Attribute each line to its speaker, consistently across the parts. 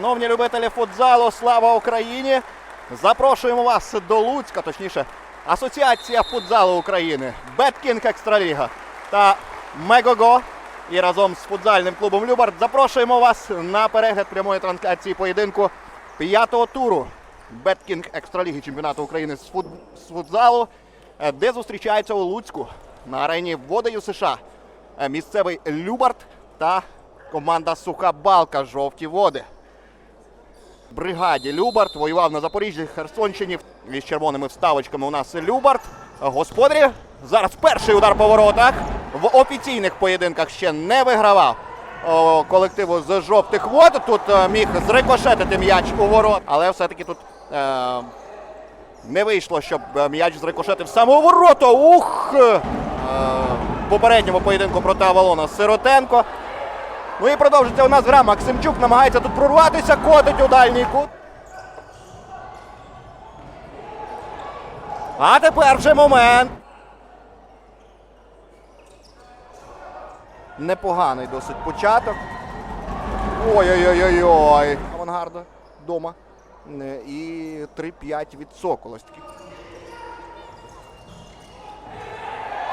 Speaker 1: Шановні любителі футзалу, слава Україні! Запрошуємо вас до Луцька, точніше, Асоціація футзалу України, Беткінг Екстраліга та Мегого. І разом з футзальним клубом Любард запрошуємо вас на перегляд прямої трансляції поєдинку п'ятого туру Беткінг Екстраліги чемпіонату України з, фут... з футзалу, де зустрічаються у Луцьку на арені Водою США. Місцевий Любард та команда Суха Балка Жовті води. Бригаді Любард воював на Запоріжжі, Херсонщині із червоними вставочками. У нас Любард. Господарі. Зараз перший удар по воротах. В офіційних поєдинках ще не вигравав колективу з жовтих вод. Тут е, міг зрикошетити м'яч у ворот, але все-таки тут е, не вийшло, щоб е, м'яч зрикошетив саме у ворота. Ух! Е, попередньому поєдинку проти Авалона Сиротенко. Ну і продовжиться у нас гра. Максимчук намагається тут прорватися, котить у дальній кут. А тепер вже момент. Непоганий досить початок. Ой-ой-ой-ой. Авангарда дома. Е, І 3-5 від Соколостки.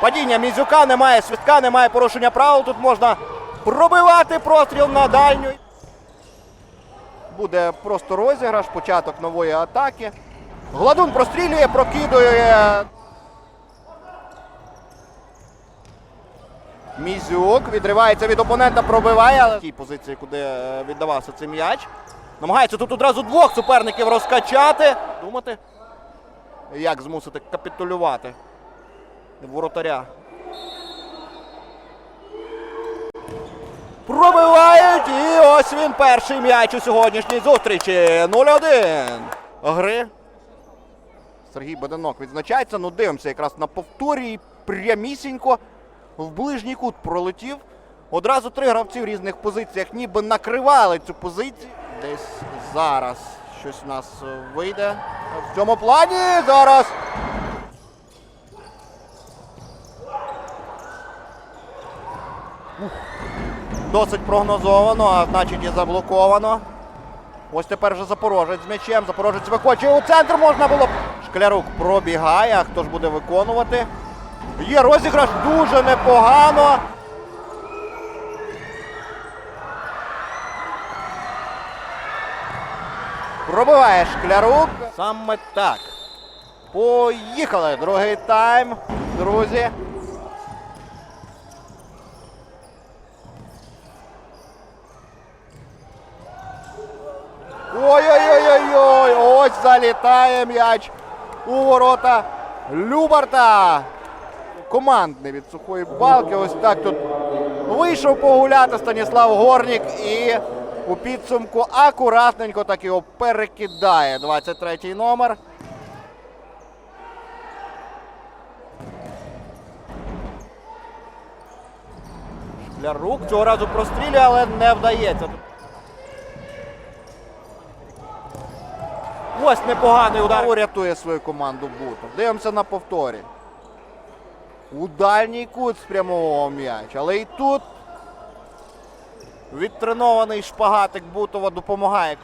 Speaker 1: Падіння Мізюка, немає свистка, немає порушення правил. Тут можна пробивати простріл на дальню. Буде просто розіграш, початок нової атаки. Гладун прострілює, прокидує. Мізюк відривається від опонента, пробиває, але в тій позиції, куди е, віддавався цей м'яч. Намагається тут одразу двох суперників розкачати. Думати, як змусити капітулювати воротаря. Пробивають і ось він перший м'яч у сьогоднішній зустрічі. 0-1 гри. Сергій Беданок відзначається. Ну дивимося якраз на повторі і прямісінько в ближній кут пролетів. Одразу три гравці в різних позиціях ніби накривали цю позицію. Десь зараз щось у нас вийде. В цьому плані зараз. Досить прогнозовано, а значить і заблоковано. Ось тепер вже Запорожець з м'ячем. Запорожець викочує у центр можна було. Шклярук пробігає, а хто ж буде виконувати? Є розіграш дуже непогано. Пробиває шклярук. Саме так. Поїхали. Другий тайм, друзі. Ой-ой-ой-ой! Ось залітає м'яч у ворота Любарта. Командний від сухої балки. Ось так тут вийшов погуляти Станіслав Горнік і у підсумку акуратненько так його перекидає. 23-й номер. Шклярук цього разу прострілює, але не вдається. Ось непоганий удар. Рятує свою команду Бутов. Дивимося на повторі. У дальній кут спрямовував м'яч. Але і тут відтренований шпагатик Бутова допомагає.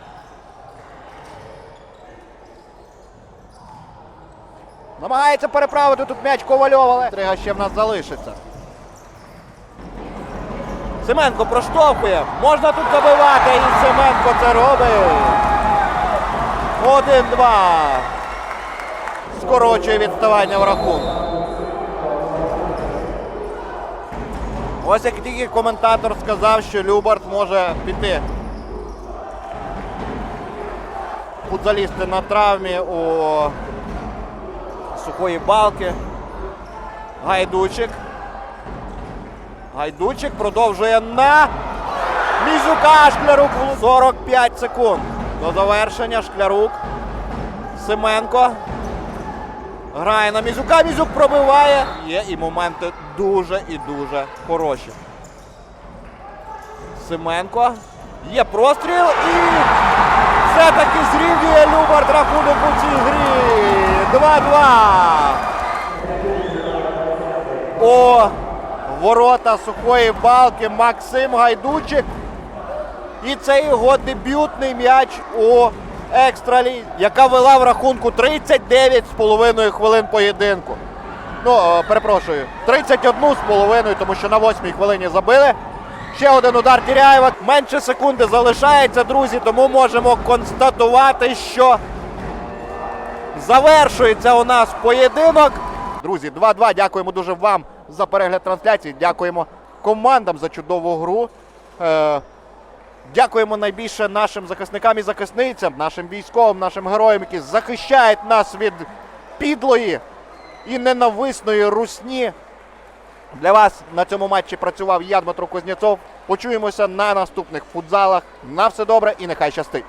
Speaker 1: Намагається переправити тут м'яч Ковальов, але Трига ще в нас залишиться. Семенко проштовхує. Можна тут забивати. І Семенко це робить. 1-2. Скорочує відставання в рахунку. Ось як тільки коментатор сказав, що Любард може піти. Футзалісти на травмі у сухої балки. Гайдучик. Гайдучик продовжує на Мізюка Шклярук 45 секунд. До завершення Шклярук. Семенко. Грає на Мізюка. Мізюк пробиває. Є і моменти дуже і дуже хороші. Семенко. Є простріл і все-таки зрівнює Любард рахунок у цій грі. 2-2. О, ворота сухої балки Максим Гайдучик І це його дебютний м'яч у екстралізі, яка вела в рахунку 39,5 хвилин поєдинку. Ну, е, перепрошую, 31 з половиною, тому що на 8 хвилині забили. Ще один удар Тіряєва. Менше секунди залишається, друзі, тому можемо констатувати, що завершується у нас поєдинок. Друзі, 2-2. Дякуємо дуже вам за перегляд трансляції. Дякуємо командам за чудову гру. Дякуємо найбільше нашим захисникам і захисницям, нашим військовим, нашим героям, які захищають нас від підлої і ненависної русні. Для вас на цьому матчі працював я, Дмитро Кузнєцов. Почуємося на наступних футзалах. На все добре і нехай щастить.